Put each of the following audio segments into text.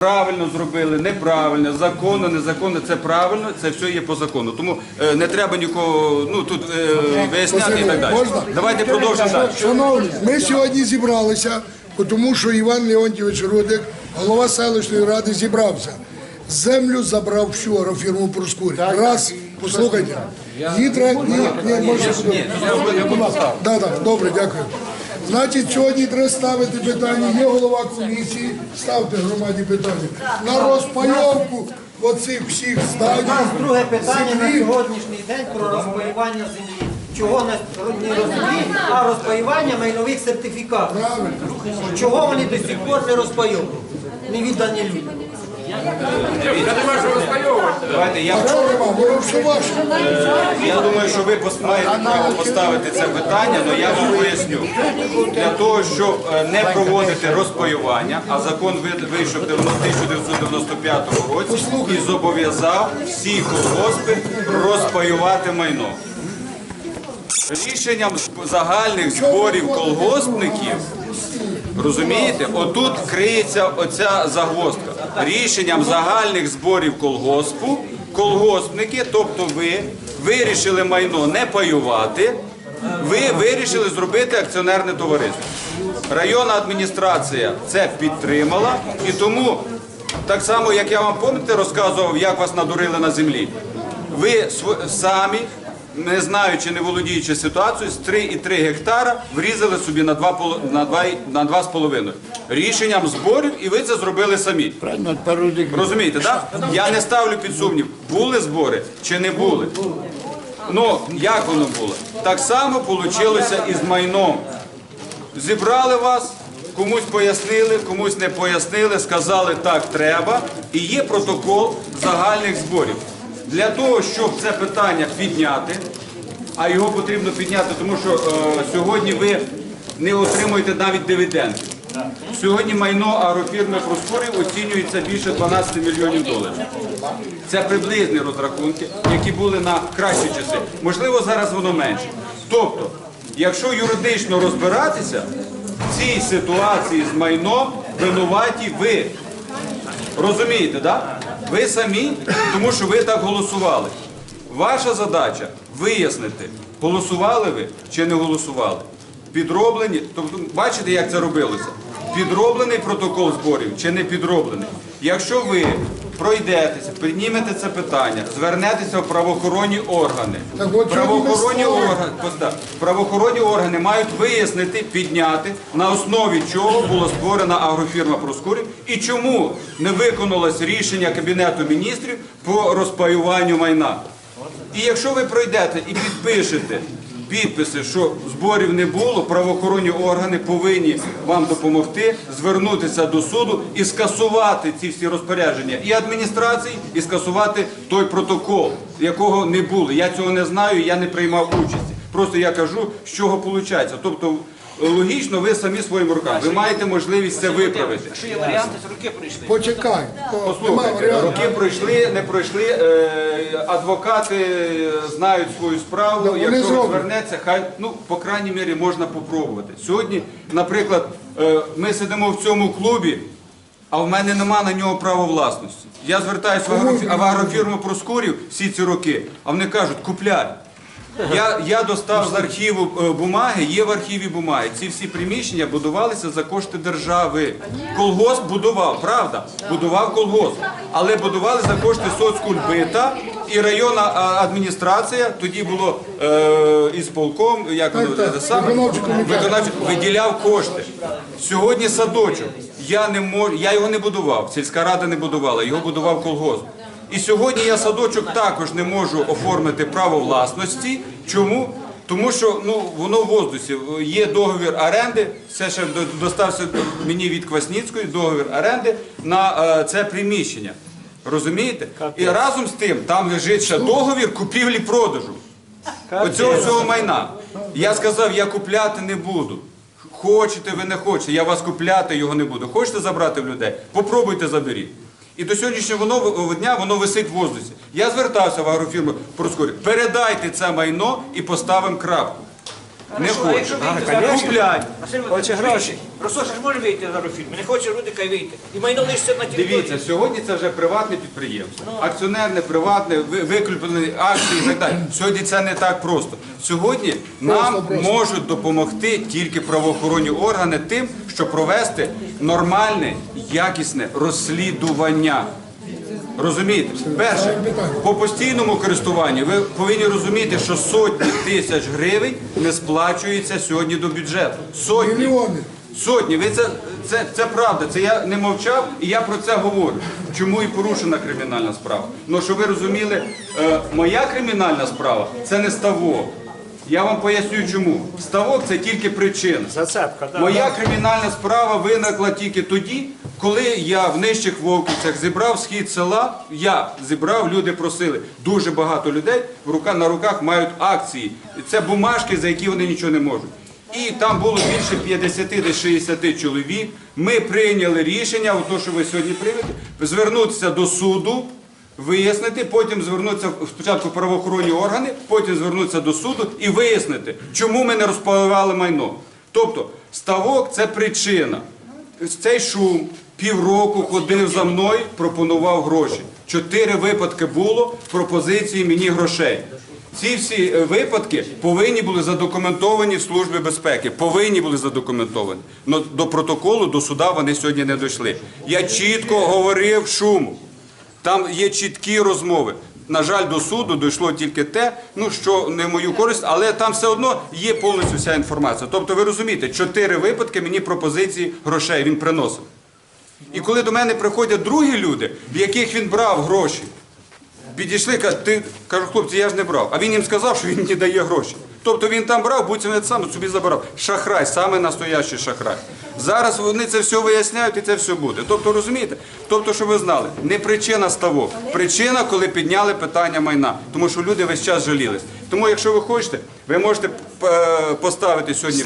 Правильно зробили, неправильно, законно, незаконно, це правильно, це все є по закону. Тому е, не треба нікого ну тут е, виясняти і так далі. Можна? Давайте продовжимо далі. Шановні, ми сьогодні зібралися, тому що Іван Леонтьович Рудик, голова селищної ради, зібрався. Землю забрав всю аерофірму Проскурі. Раз, послухайте. Її треба... Ні, ні, може сюди. Да, да, добре, дякую. Значить, сьогодні треба ставити питання. Є голова комісії, ставте громаді питання. На розпайовку оцих всіх У нас друге питання на сьогоднішній день про розпаювання землі. Чого не не розумі, а розпаювання майнових сертифікатів. Правильно. Чого вони до сих пор не розпайовують? Не віддані людям. Давайте я чого нема? Воно. Я думаю, що ви маєте право поставити це питання, але я вам поясню. Для того, щоб е, не проводити розпаювання, а закон ви- вийшов в 1995 році і зобов'язав всі колгоспи розпаювати майно. Рішенням загальних зборів колгоспників Розумієте, отут криється оця загвоздка. Рішенням загальних зборів колгоспу, колгоспники, тобто ви, вирішили майно не паювати, ви вирішили зробити акціонерне товариство. Районна адміністрація це підтримала і тому, так само як я вам пам'ятаєте, розказував, як вас надурили на землі. Ви самі не знаючи, не володіючи ситуацією, з 3,3 гектара врізали собі на 2, на 2, на 2,5. Рішенням зборів, і ви це зробили самі. Розумієте, так? Я не ставлю під сумнів, були збори чи не були. Ну, як воно було? Так само вийшло і з майном. Зібрали вас, комусь пояснили, комусь не пояснили, сказали так треба. І є протокол загальних зборів. Для того, щоб це питання підняти, а його потрібно підняти, тому що е, сьогодні ви не отримуєте навіть дивіденди. Сьогодні майно агрофірми Проскурів оцінюється більше 12 мільйонів доларів. Це приблизні розрахунки, які були на кращі часи. Можливо, зараз воно менше. Тобто, якщо юридично розбиратися, в цій ситуації з майном винуваті ви. Розумієте, так? Ви самі, тому що ви так голосували. Ваша задача вияснити, голосували ви чи не голосували. Підроблені, тобто, бачите, як це робилося? Підроблений протокол зборів чи не підроблений. Якщо ви пройдетеся, піднімете це питання, звернетеся в правоохоронні органи. Так от правоохоронні чого ви не органи, поста- правоохоронні органи мають вияснити, підняти на основі чого була створена агрофірма Проскурів і чому не виконалось рішення Кабінету міністрів по розпаюванню майна. І якщо ви пройдете і підпишете підписи, що зборів не було, правоохоронні органи повинні вам допомогти звернутися до суду і скасувати ці всі розпорядження і адміністрації, і скасувати той протокол, якого не було. Я цього не знаю, я не приймав участі. Просто я кажу, з чого виходить. Тобто логічно, ви самі своїми руками. Ви маєте можливість це виправити. Якщо є варіанти, з руки прийшли. Почекай. Послухайте, роки пройшли, не пройшли. е, Адвокати знають свою справу. Вони Якщо зроблять. розвернеться, хай ну по крайній мірі можна попробувати. Сьогодні, наприклад, е, ми сидимо в цьому клубі, а в мене нема на нього права власності. Я звертаюся в, агрофі- в агрофірму Проскурів всі ці роки, а вони кажуть, купляй. Я, я достав з архіву е, бумаги, є в архіві бумаги. Ці всі приміщення будувалися за кошти держави. Колгосп будував, правда, будував колгосп, але будували за кошти соцкульбита і районна а, адміністрація. Тоді було е, ісполком, як воно так, саме, виконавчий виділяв кошти. Сьогодні садочок. Я не можу, я його не будував. Сільська рада не будувала, його будував колгосп. І сьогодні я садочок також не можу оформити право власності. Чому? Тому що ну воно в воздусі. Є договір оренди. Це ще достався мені від Квасніцької договір оренди на е, це приміщення. Розумієте? І разом з тим там лежить ще договір купівлі-продажу. Оцього всього майна. Я сказав, я купляти не буду. Хочете, ви не хочете, я вас купляти його не буду. Хочете забрати в людей? Попробуйте заберіть. І до сьогоднішнього дня воно висить в воздусі. Я звертався в агрофірму Проскорі. передайте це майно і поставимо крапку. Не Куплять. Хоче гроші. Росоша ж може вийти за Рофільм. Не хоче люди, хай вийти. І майно лишиться на території. Дивіться, сьогодні це вже приватне підприємство. Акціонерне, приватне, ви- викуплені акції і так далі. Сьогодні це не так просто. Сьогодні нам можуть допомогти тільки правоохоронні органи тим, щоб провести нормальне, якісне розслідування. Розумієте? Перше, по постійному користуванню ви повинні розуміти, що сотні тисяч гривень не сплачуються сьогодні до бюджету. Сотні. Сотні, ви це, це, це правда, це я не мовчав і я про це говорю. Чому і порушена кримінальна справа? Ну, щоб ви розуміли, е, моя кримінальна справа це не ставок. Я вам поясню чому. Ставок це тільки причина. Зацепка, так. Моя кримінальна справа виникла тільки тоді, коли я в нижчих Вовківцях зібрав схід села. Я зібрав, люди просили. Дуже багато людей в рука, на руках мають акції. Це бумажки, за які вони нічого не можуть. І там було більше 50 десь 60 чоловік. Ми прийняли рішення, от то, що ви сьогодні приймете, звернутися до суду. Вияснити, потім звернутися спочатку в правоохоронні органи, потім звернутися до суду і вияснити, чому ми не розпаювали майно. Тобто ставок це причина. Цей шум півроку ходив за мною, пропонував гроші. Чотири випадки було пропозиції мені грошей. Ці всі е, випадки повинні були задокументовані в Службі безпеки. Повинні були задокументовані. Но до протоколу, до суда вони сьогодні не дійшли. Я чітко говорив шуму. Там є чіткі розмови. На жаль, до суду дійшло тільки те, ну що не в мою користь, але там все одно є повністю вся інформація. Тобто, ви розумієте, чотири випадки мені пропозиції грошей він приносив. І коли до мене приходять другі люди, в яких він брав гроші, підійшли, кажуть, кажу, хлопці, я ж не брав. А він їм сказав, що він не дає гроші. Тобто він там брав, будь він сам собі забирав. Шахрай, саме настоящий шахрай. Зараз вони це все виясняють і це все буде. Тобто, розумієте? Тобто, щоб ви знали, не причина ставок, причина, коли підняли питання майна, тому що люди весь час жалілись. Тому, якщо ви хочете, ви можете е, поставити сьогодні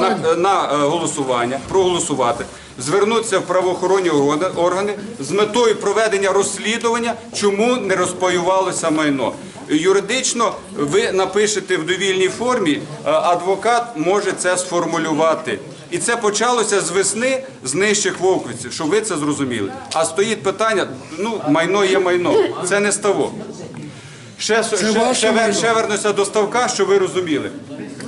на, на е, голосування, проголосувати, звернутися в правоохоронні органи- з метою проведення розслідування, чому не розпаювалося майно. Юридично ви напишете в довільній формі, е, адвокат може це сформулювати. І це почалося з весни з нижчих вовківців, щоб ви це зрозуміли. А стоїть питання: ну майно є майно, це не ставок. Ще, ще, ще, вер- ще вернуся до ставка, щоб ви розуміли.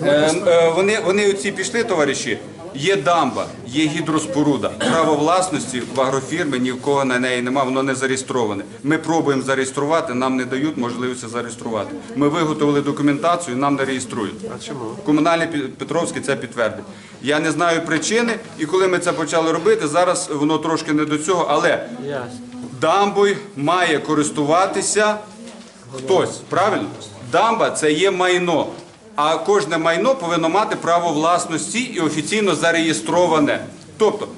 Е, е, вони, вони оці пішли, товариші. Є дамба, є гідроспоруда. Право власності в агрофірми ні в кого на неї немає, воно не зареєстроване. Ми пробуємо зареєструвати, нам не дають можливості зареєструвати. Ми виготовили документацію, нам не реєструють. Чому? Комунальний Петровський це підтвердить. Я не знаю причини, і коли ми це почали робити, зараз воно трошки не до цього, але дамбою має користуватися хтось, правильно? Дамба це є майно. А кожне майно повинно мати право власності і офіційно зареєстроване. Тобто,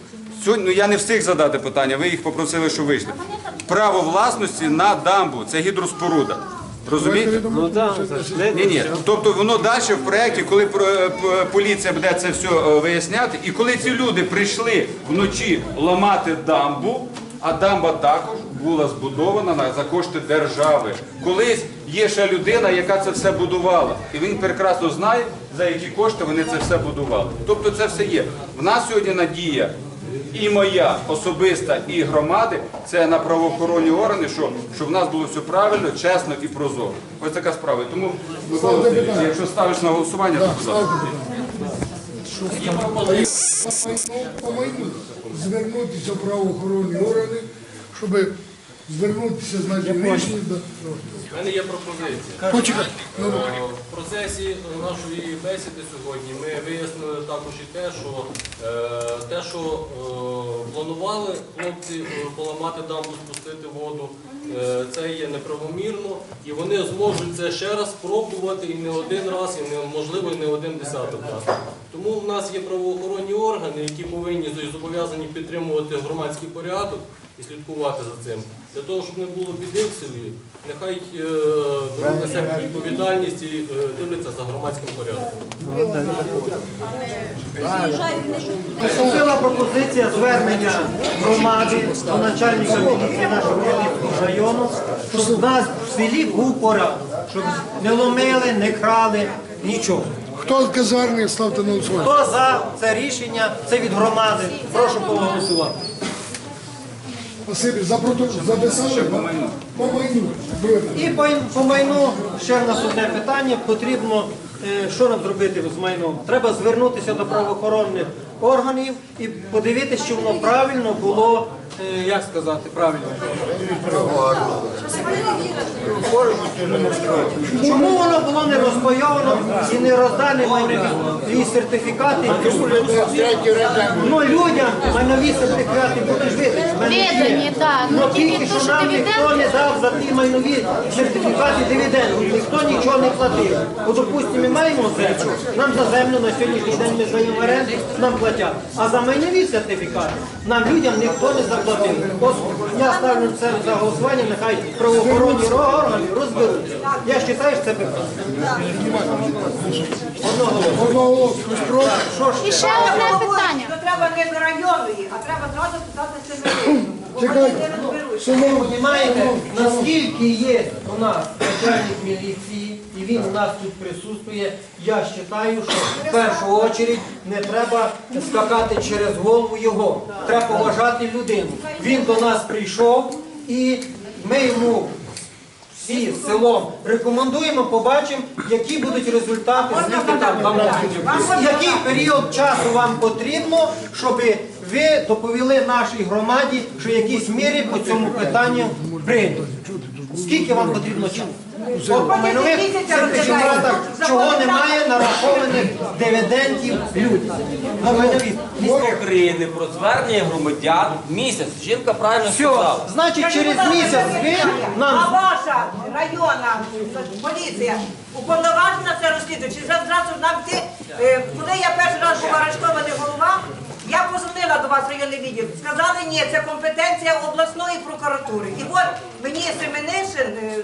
сьогодні ну, я не встиг задати питання, ви їх попросили, що вийшли. Право власності на дамбу це гідроспоруда. Розумієте? Ну Ні, ні. Тобто воно далі в проєкті, коли е, поліція буде це все е, виясняти, і коли ці люди прийшли вночі ламати дамбу, а дамба також була збудована на- за кошти держави. Колись є ще людина, яка це все будувала. І він прекрасно знає, за які кошти вони це все будували. Тобто це все є. В нас сьогодні надія. І моя особиста, і громади це на правоохоронні органи, що, щоб в нас було все правильно, чесно і прозоро. Ось така справа. Тому, Микола Васильович, якщо ставиш на голосування, то будь ласка. Звернутися в правоохоронні органи, щоб звернутися значить, рішення до. У мене є пропозиція. Е, В процесі нашої бесіди сьогодні ми вияснили також і те, що е, те, що е, планували хлопці поламати дамбу, спустити воду, це є неправомірно, і вони зможуть це ще раз спробувати і не один раз, і не можливо, і не один десяток раз. Тому в нас є правоохоронні органи, які повинні зобов'язані підтримувати громадський порядок і слідкувати за цим. Для того, щоб не було біди в селі, нехай е, беруть на себе відповідальність і е, дивляться за громадським порядком. Поступила пропозиція звернення громади до начальника міліції нашого району, щоб в нас в селі був порядок, щоб не ломили, не крали, нічого. Хто таке звернення, ставте на голосування. Хто за це рішення? Це від громади. Прошу проголосувати. Спасибі, за протокол записали? По майну. По майну. І по, по майну ще в нас одне питання. Потрібно, е, що нам зробити з майном? Треба звернутися до правоохоронних органів і подивитися, чи воно правильно було, як сказати, правильно. Чому воно було не розпайовано і не роздані майнові сертифікати? Ну людям майнові сертифікати будуть видані. Ну Ну, тільки що нам ніхто не дав за ті майнові сертифікати дивідендів, ніхто нічого не платив. От, допустимо, ми маємо землю, нам за землю на сьогоднішній день ми здаємо оренду, нам платять. А за майнові сертифікати нам людям ніхто не заплатив. Ось я ставлю це за голосування, нехай правоохоронні органи розберуться. Я вважаю, що це питання. Одного. Що ж? І ще одне питання. То треба не з районної, а треба зразу питати. Чекайте. Понимаєте, наскільки є у нас начальник міліції, він у нас тут присутствує, я вважаю, що в першу чергу не треба скакати через голову його. Треба поважати людину. Він до нас прийшов і ми йому всі селом рекомендуємо, побачимо, які будуть результати, скільки там вам. Який період часу вам потрібно, щоб ви доповіли нашій громаді, що якісь міри по цьому питанню прийняті? Скільки вам потрібно часу? От майнових сертифікатах, чого немає нарахованих дивідендів людям. На майнові. України про звернення громадян місяць. Жінка правильно Все, сказала. значить через місяць ви А ваша районна поліція уповноважена це розслідувати? Чи зразу нам ти, е, коли я перший раз був арештований голова, я позвонила до вас в районний відділ. Сказали, ні, це компетенція обласної прокуратури. І от мені Семенишин е,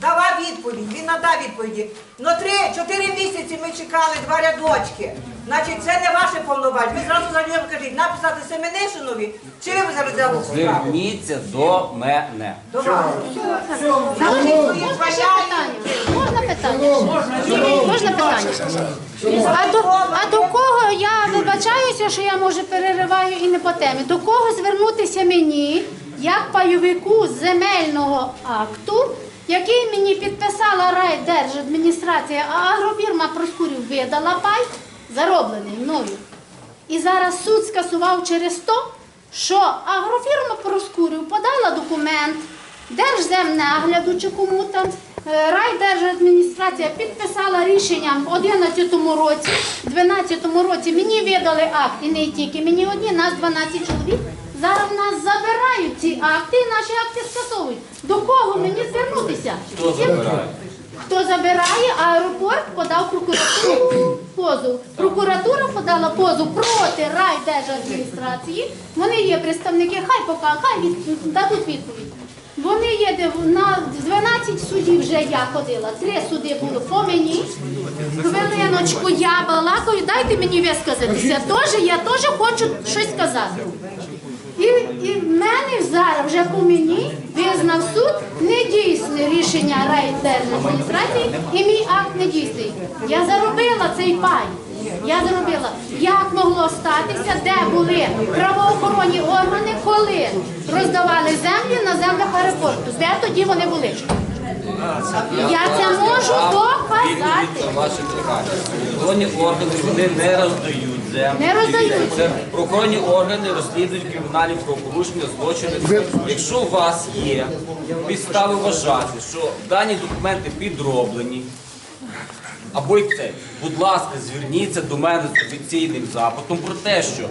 давав відповідь, він надав відповіді. Ну три-чотири місяці ми чекали два рядочки. Значить, це не ваше повноваження. Ви зразу за нього кажіть, написати Семенишинові, чи ви зараз справу? Зверніться до мене. Можна ще питання? Можна питання? Можна питання? А до, а до кого я вибачаюся, що я може перериваю і не по темі. До кого звернутися мені, як пайовику земельного акту, який мені підписала райдержадміністрація, а агрофірма Проскурів видала пай, зароблений мною. І зараз суд скасував через то, що агрофірма Проскурів подала документ Держземнагляду чи кому там. е, Райдержадміністрація підписала рішення в 11 році, в 12 році мені видали акт, і не тільки мені одні, нас 12 чоловік. Зараз в нас забирають ці акти і наші акти скасовують. До кого мені звернутися? Хто забирає? Хто забирає, аеропорт подав прокуратуру позов. Прокуратура подала позов проти райдержадміністрації. Вони є представники, хай пока, хай від, дадуть відповідь. Вони є де на 12 судів вже я ходила. Три суди було по мені. Хвилиночку, я балакаю, дайте мені висказатися. Теж я теж хочу щось сказати. І, і в мене зараз вже по мені визнав суд недійсне рішення райдержадміністрації і мій акт недійсний. Я заробила цей пай. Я заробила. Як могло статися, де були правоохоронні органи, коли роздавали землі на землях аеропорту? Де тоді вони були? Я це можу доказати. Правоохоронні органи вони не роздають землю. Не роздають. Це правоохоронні органи розслідують кримінальні правопорушення, злочини. Якщо у вас є підстави вважати, що дані документи підроблені, або й це, будь ласка, зверніться до мене з офіційним запитом про те, що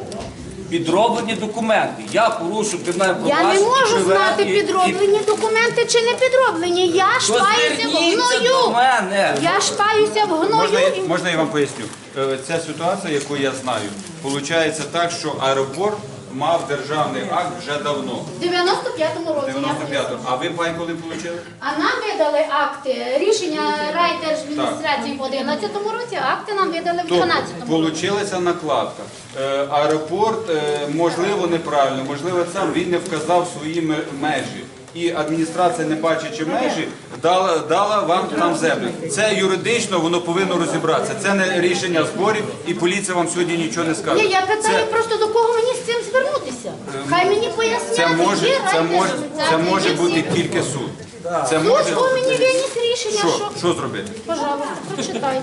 підроблені документи. Я порушу кримінальне Я не можу знати, і- підроблені документи чи не підроблені. Я То шпаюся в зверніться до гною. мене. Я шпаюся в Можна, гною. я- і- можна я вам поясню? Е, Ця ситуація, яку я знаю, виходить так, що аеропорт мав державний акт вже давно, В 95-му році. 95-го. А ви пай коли отримали? А нам видали акти, рішення райдержадміністрації в 11-му році, а акти нам видали в Тобто, 12-му. получилася накладка. Е, Аеропорт, е, можливо, неправильно, можливо, сам він не вказав свої межі. І адміністрація, не бачачи межі, дала, дала вам там землю. Це юридично воно повинно розібратися. Це не рішення зборів, і поліція вам сьогодні нічого не скаже. Ні, я питаю Це- просто до кого мені з цим звернутися. Хай мені пояснять, це може, це може, це може бути тільки суд. Це Суд може по мені виніс рішення, що, що... що зробити? Пожалуйста, прочитайте.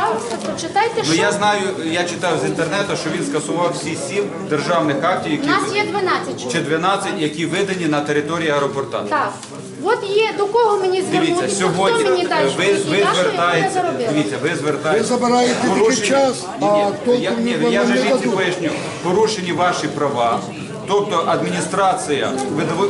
Пожалуйста, прочитайте, Ну що... я знаю, я читав з інтернету, що він скасував всі сім державних актів, У які нас є 12 чоловік. чи 12, які видані на території аеропорта. Так. От є, до кого мені Дивіться, звернутися, сьогодні хто мені дасть ви, ви звертаєтеся. Дивіться, ви Ви звертаєтеся. забираєте тільки Порушені- час, Ні, а ні, толку я, ні, я вже не жінці дадуть. поясню. Порушені ваші права. Тобто адміністрація,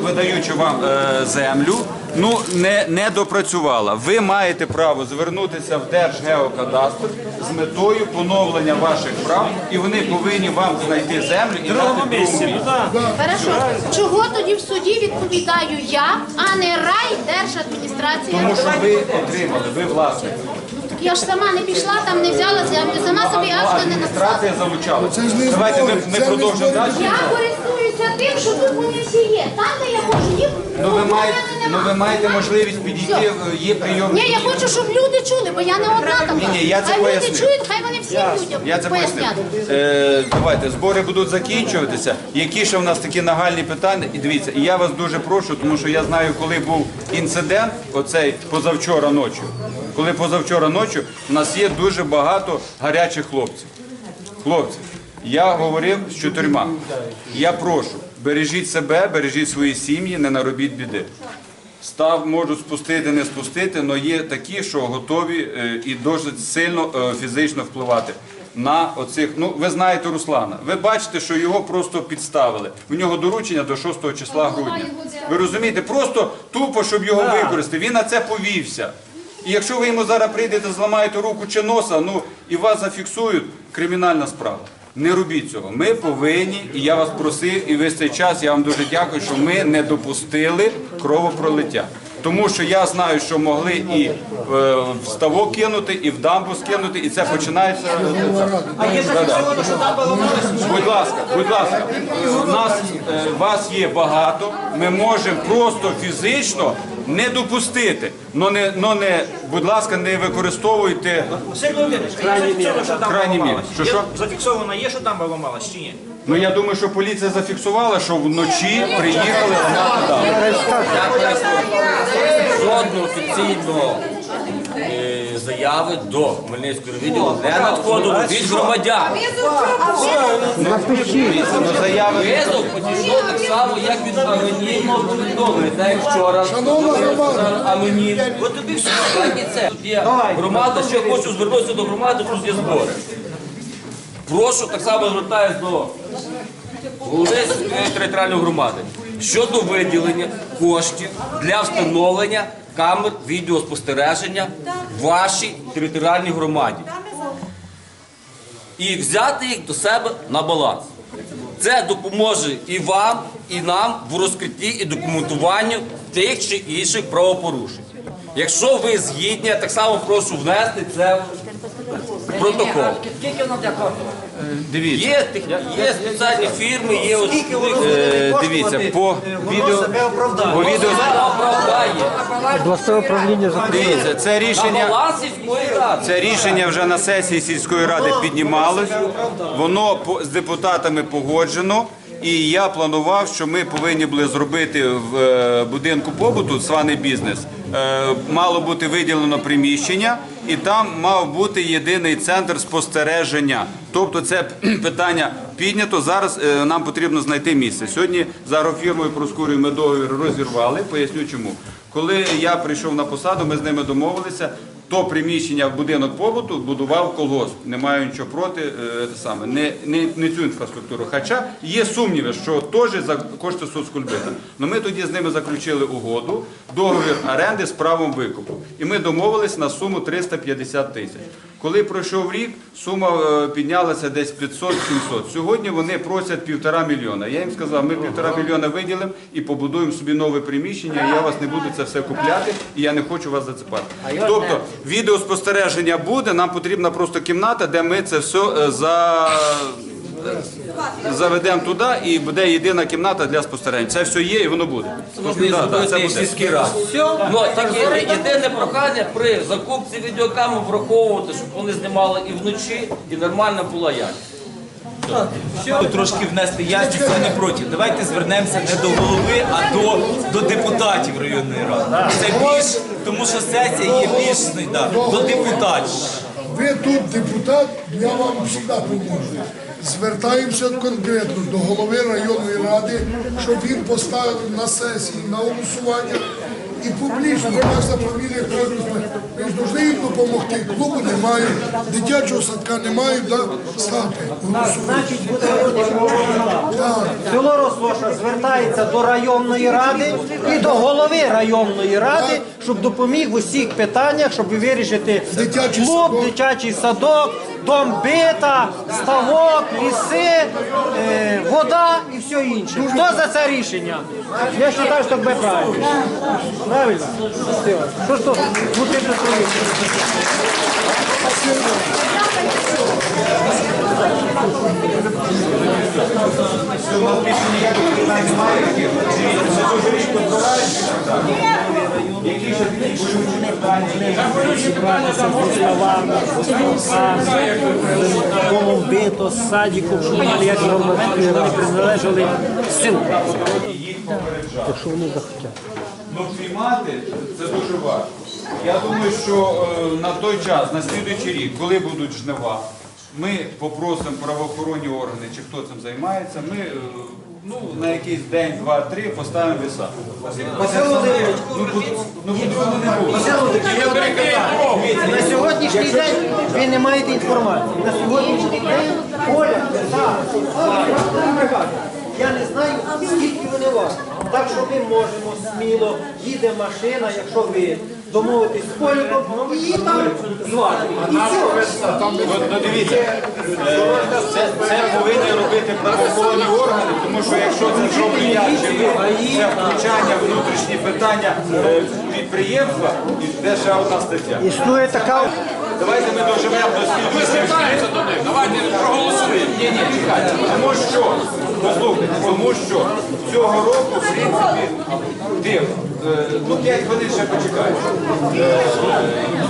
видаючи вам е, землю, ну не, не допрацювала. Ви маєте право звернутися в Держгеокадастр з метою поновлення ваших прав, і вони повинні вам знайти землю і дати місці. Хорошо. Чого тоді в суді відповідаю я, а не райдержадміністрація? Тому що ви отримали, ви власник. Так я ж сама не пішла, там не взяла землю, сама собі Ну, акта не написала. адміністрація залучала. Це Давайте ми, ми продовжимо далі. Я користуюся тим, що тут вони всі є. Там, де я можу їх, Ну ви маєте, ну ви маєте можливість підійти, Все. е, є прийом. Ні, я хочу, щоб люди чули, бо я не одна там. Ні, ні, я це хай поясню. люди чують, хай вони всім людям Я це поясню. пояснять. Е, давайте, збори будуть закінчуватися. Які ще в нас такі нагальні питання? І дивіться, і я вас дуже прошу, тому що я знаю, коли був інцидент, оцей позавчора ночі. Коли позавчора ночі у нас є дуже багато гарячих хлопців. Хлопці, я говорив з чотирма. Я прошу, бережіть себе, бережіть свої сім'ї, не наробіть біди. Став можуть спустити, не спустити, але є такі, що готові е, і досить сильно е, фізично впливати на оцих. Ну, ви знаєте Руслана. Ви бачите, що його просто підставили. У нього доручення до 6 числа грудня. Ви розумієте, просто тупо, щоб його використати. Він на це повівся. І якщо ви йому зараз прийдете, зламаєте руку чи носа, ну і вас зафіксують, кримінальна справа. Не робіть цього. Ми повинні, і я вас просив, і весь цей час я вам дуже дякую, що ми не допустили кровопролиття. Тому що я знаю, що могли і е, в ставок кинути, і в дамбу скинути, і це починається. А є зафіксовано, що? Будь ласка, будь ласка, у нас е, вас є багато. Ми можемо просто фізично не допустити. Но не, но не, будь ласка, не використовуйте. Василь Володимирович, а є зафіксовано, що там Крайній? Що, Є- Зафіксовано є, що там поламалось, чи ні? Ну я думаю, що поліція зафіксувала, що вночі приїхали. Жодного офіційного заяви до Хмельницького відділу не надходило від громадян. Ну, заяви Визов подійшло так само, як від анонімного повідомлення. Так як вчора Шановна громада. анонім. От тобі все. Так і це. Тут є громада, ще хочу звернутися до громади, тут є збори. Прошу, так само звертаюся до голови територіальної громади щодо виділення коштів для встановлення камер відеоспостереження в вашій територіальній громаді і взяти їх до себе на баланс. Це допоможе і вам, і нам в розкритті і документуванні тих чи інших правопорушень. Якщо ви згідні, я так само прошу внести це в протокол. Скільки воно для коштує? дивіться. Є, спеціальні фірми, є ось Скільки воно буде Е, коштувати? дивіться, по Е, відео- Воно себе оправдає. По відео оправдає. дивіться, це На рішення. балансі сільської ради. Це рішення вже на сесії сільської ради піднімалось. Воно по- з депутатами погоджено. І я планував, що ми повинні були зробити в е, будинку побуту «Свани бізнес. Е, Мало бути виділено приміщення, і там мав бути єдиний центр спостереження. Тобто це питання піднято. Зараз е, нам потрібно знайти місце. Сьогодні за агрофірмою Проскурію ми договір розірвали. Поясню чому. Коли я прийшов на посаду, ми з ними домовилися. То приміщення в будинок побуту будував колгосп. Не маю нічого проти е, саме, не, не, цю інфраструктуру. Хоча є сумніви, що теж за кошти соцкульбита. Але ми тоді з ними заключили угоду, договір оренди з правом викупу. І ми домовились на суму 350 тисяч. Коли пройшов рік, сума е, піднялася десь 500-700. Сьогодні вони просять півтора мільйона. Я їм сказав, ми півтора мільйона виділимо і побудуємо собі нове приміщення. Я вас не буду це все купляти, і я не хочу вас зацепати. Тобто відеоспостереження буде. Нам потрібна просто кімната, де ми це все е, за. Заведемо туди і буде єдина кімната для спостережень. Це все є і воно буде. Можна Да, да, це буде. сільський. Ну, єдине прохання при закупці відеокамер враховувати, щоб вони знімали і вночі, і нормальна була якість. Трошки внести ясність, я не проти. Давайте звернемося не до голови, а до, до депутатів районної ради. Це більш, тому що сесія є більш да, до депутатів. Ви тут депутат, я вам завжди поможу. Звертаємося конкретно до голови районної ради, щоб він поставив на сесії на голосування і публічно кожна фамілія каже, ви ж повинні їм допомогти. Клубу немає, дитячого садка немає, да, ставте. Значить, буде Так. Село Рослоша звертається до районної ради і до голови районної ради, щоб допоміг в усіх питаннях, щоб вирішити Дитячий клуб, садок. дитячий садок, дом бита, ставок, ліси, е, вода і все інше. Хто за це рішення? Я вважаю, що це правильно. Правильно? Що ж то? Ну, ти ж свої. Було вбито з як громадяни, вони приналежали селу. Якщо вони захотять. Ну, приймати це дуже важко. Я думаю, що е, на той час, на слідуючий рік, коли будуть жнива, ми попросимо правоохоронні органи, чи хто цим займається, ми е, ну, на якийсь день, два, три поставимо віса. Василь Володимирович, Ну, бо- ну, по-другому не буде. Василь Володимирович, є одне питання. Дивіться, На сьогоднішній день ви не маєте інформації. На сьогоднішній день Оля, так, я не знаю, скільки вони варті. Так що ми можемо сміло, їде машина, якщо ви домовитесь з поліком, і там. І все. Ну, дивіться, е, це, це повинні робити правоохоронні органи, тому що якщо це зроблю я чи ви, це втручання в внутрішні питання е, підприємства, і де ще одна стаття. Існує така Давайте ми доживемо до них. Давайте проголосуємо. Ні, ні, чекайте. Тому що, послухайте, тому що цього року, в принципі, е, ну 5 хвилин ще почекайте. Е,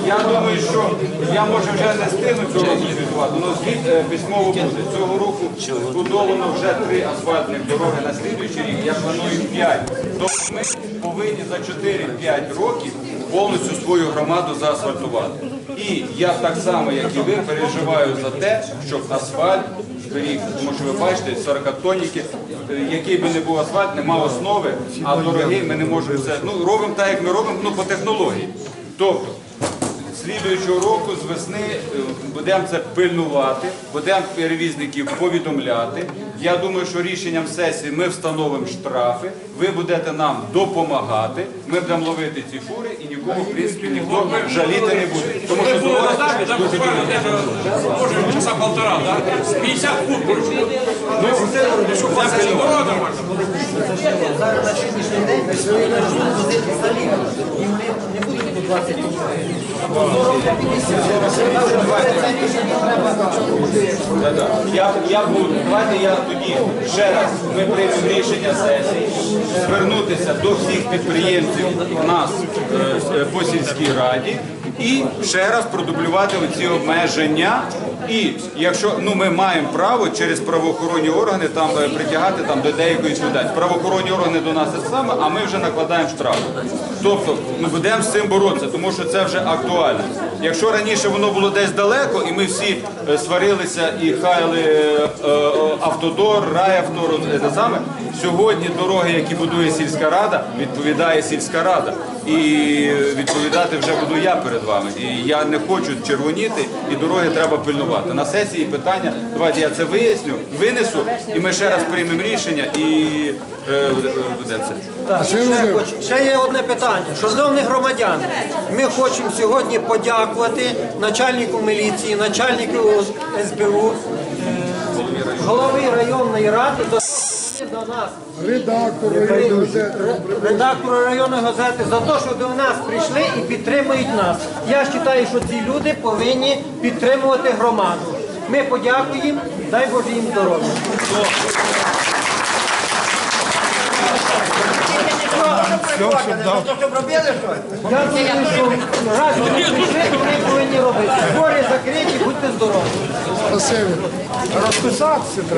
Я думаю, що я може вже не встигну цього року звітувати, але звіт е, письмово буде. Цього року збудовано вже три асфальтних дороги на слідуючий рік. Я планую 5. Тобто ми повинні за 4-5 років повністю свою громаду заасфальтувати. І я так само, як і ви, переживаю за те, щоб асфальт зберігся. Тому що ви бачите, 40 тонніки, який би не був асфальт, нема основи, а дорогий ми не можемо все. Ну, робимо так, як ми робимо, ну по технології. Тобто, слідуючого року з весни е, будемо це пильнувати, будемо перевізників повідомляти. Я думаю, що рішенням сесії ми встановимо штрафи, ви будете нам допомагати, ми будемо ловити ці фури і нікого, в принципі, ніхто жаліти не буде. Тому що Може, часа полтора, да? 50 фут. Ну, зараз на сьогоднішній день існує на возити заліг. 20 Я, я буду. Давайте я тоді ще раз ми приймемо рішення сесії звернутися до всіх підприємців у нас е, е, по сільській раді і ще раз продублювати оці обмеження. І якщо ну ми маємо право через правоохоронні органи там е, притягати там до деякої відповідальності. Правоохоронні органи до нас це саме, а ми вже накладаємо штраф. Тобто ми будемо з цим боротися, тому що це вже актуально. Якщо раніше воно було десь далеко, і ми всі е, сварилися і хаяли е, е, автодор, райавтор, е, те саме. Сьогодні дороги, які будує сільська рада, відповідає сільська рада. І відповідати вже буду я перед вами. І я не хочу червоніти, і дороги треба пильнувати. На сесії питання, давайте я це виясню, винесу, і ми ще раз приймемо рішення і буде це. Так, ще, є одне питання. Шановні громадяни, ми хочемо сьогодні подякувати начальнику міліції, начальнику СБУ, е, голові районної ради до, нас, Редактор редактору районної газети, за те, що до нас прийшли і підтримують нас. Я вважаю, що ці люди повинні підтримувати громаду. Ми подякуємо, дай Боже їм здоров'я. Я думаю, що раз вони прийшли, вони повинні робити. Збори закриті, будьте здорові. Спасибі. Розписатися треба.